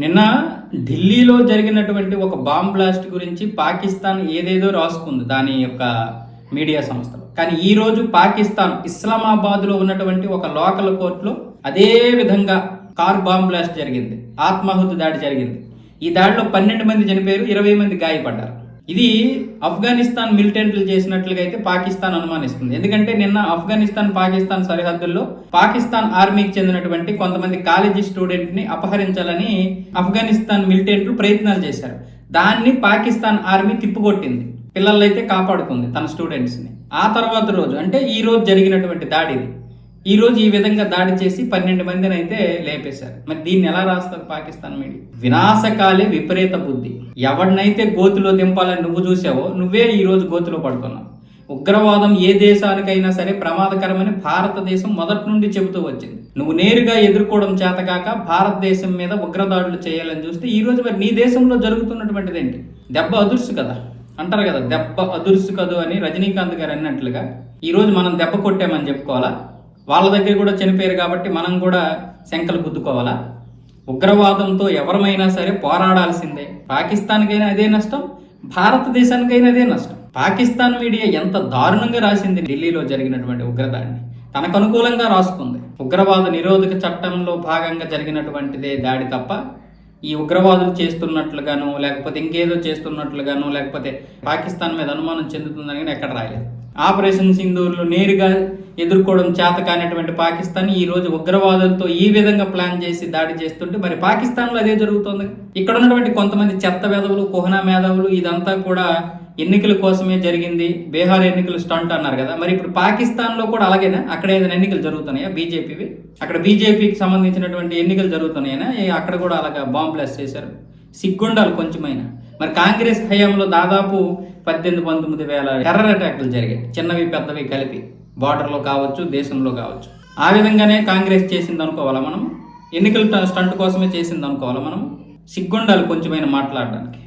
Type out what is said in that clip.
నిన్న ఢిల్లీలో జరిగినటువంటి ఒక బాంబ్ బ్లాస్ట్ గురించి పాకిస్తాన్ ఏదేదో రాసుకుంది దాని యొక్క మీడియా సంస్థలు. కానీ ఈ రోజు పాకిస్తాన్ ఇస్లామాబాద్లో ఉన్నటువంటి ఒక లోకల్ కోర్టులో అదే విధంగా కార్ బాంబ్ బ్లాస్ట్ జరిగింది. ఆత్మాహుతి దాడి జరిగింది. ఈ దాడిలో పన్నెండు మంది చనిపోయారు ఇరవై మంది గాయపడ్డారు. ఇది ఆఫ్ఘనిస్తాన్ మిలిటెంట్లు చేసినట్లుగా అయితే పాకిస్తాన్ అనుమానిస్తుంది. ఎందుకంటే నిన్న ఆఫ్ఘనిస్తాన్ పాకిస్తాన్ సరిహద్దుల్లో పాకిస్తాన్ ఆర్మీకి చెందినటువంటి కొంతమంది కాలేజీ స్టూడెంట్ని అపహరించాలని ఆఫ్ఘనిస్తాన్ మిలిటెంట్లు ప్రయత్నాలు చేశారు. దాన్ని పాకిస్తాన్ ఆర్మీ తిప్పుకొట్టింది. పిల్లలైతే కాపాడుకుంది తన స్టూడెంట్స్ని ఆ తర్వాత రోజు అంటే ఈ రోజు జరిగినటువంటి దాడిది. ఈరోజు ఈ విధంగా దాడి చేసి పన్నెండు మందిని అయితే లేపేశారు. మరి దీన్ని ఎలా రాస్తారు పాకిస్తాన్ మీడియా? వినాశకాలే విపరీత బుద్ధి. ఎవడినైతే గోతులో దింపాలని నువ్వు చూసావో నువ్వే ఈరోజు గోతులో పడుతున్నావు. ఉగ్రవాదం ఏ దేశానికైనా సరే ప్రమాదకరమని భారతదేశం మొదటి నుండి చెబుతూ వచ్చింది. నువ్వు నేరుగా ఎదుర్కోవడం చేతకాక భారతదేశం మీద ఉగ్రదాడులు చేయాలని చూస్తే ఈరోజు మరి నీ దేశంలో జరుగుతున్నటువంటిది ఏంటి? దెబ్బ అదుర్సు కదా. అంటారు కదా దెబ్బ అదుర్సు కదు అని రజనీకాంత్ గారు అన్నట్లుగా ఈరోజు మనం దెబ్బ కొట్టామని చెప్పుకోవాలా? వాళ్ళ దగ్గర కూడా చనిపోయారు కాబట్టి మనం కూడా శంకలు గుద్దుకోవాలా? ఉగ్రవాదంతో ఎవరమైనా సరే పోరాడాల్సిందే. పాకిస్తాన్కైనా అదే నష్టం భారతదేశానికైనా అదే నష్టం. పాకిస్తాన్ మీడియా ఎంత దారుణంగా రాసింది ఢిల్లీలో జరిగినటువంటి ఉగ్రదాడిని. తనకు అనుకూలంగా రాసుకుంది. ఉగ్రవాద నిరోధక చట్టంలో భాగంగా జరిగినటువంటిదే దాడి తప్ప ఈ ఉగ్రవాదులు చేస్తున్నట్లుగాను లేకపోతే ఇంకేదో చేస్తున్నట్లుగాను లేకపోతే పాకిస్తాన్ మీద అనుమానం చెందుతుందని కానీ ఎక్కడ రాయలేదు. ఆపరేషన్ సింధూర్లు నేరుగా ఎదుర్కోవడం చేత కానటువంటి పాకిస్తాన్ ఈ రోజు ఉగ్రవాదులతో ఈ విధంగా ప్లాన్ చేసి దాడి చేస్తుంటే మరి పాకిస్తాన్లో అదే జరుగుతుంది. ఇక్కడ ఉన్నటువంటి కొంతమంది చెత్త మేధవులు కుహనా మేధావులు ఇదంతా కూడా ఎన్నికల కోసమే జరిగింది. బీహార్ ఎన్నికలు స్టంట్ అన్నారు కదా. మరి ఇప్పుడు పాకిస్తాన్లో కూడా అలాగేనా? అక్కడ ఏదైనా ఎన్నికలు జరుగుతున్నాయా బీజేపీవి? అక్కడ బీజేపీకి సంబంధించినటువంటి ఎన్నికలు జరుగుతున్నాయనా? అక్కడ కూడా అలాగా బాంబ్ బ్లాస్ట్ చేశారు. సిగ్గుండాలి కొంచెమైనా. మరి కాంగ్రెస్ హయాంలో దాదాపు పద్దెనిమిది పంతొమ్మిది వేల టెర్రర్ అటాక్లు జరిగాయి. చిన్నవి పెద్దవి కలిపి బార్డర్లో కావచ్చు దేశంలో కావచ్చు. ఆ విధంగానే కాంగ్రెస్ చేసింది అనుకోవాలా మనం ఎన్నికల స్టంట్ కోసమే చేసింది అనుకోవాలా మనం సిగ్గుండాలి కొంచెమైనా మాట్లాడడానికి.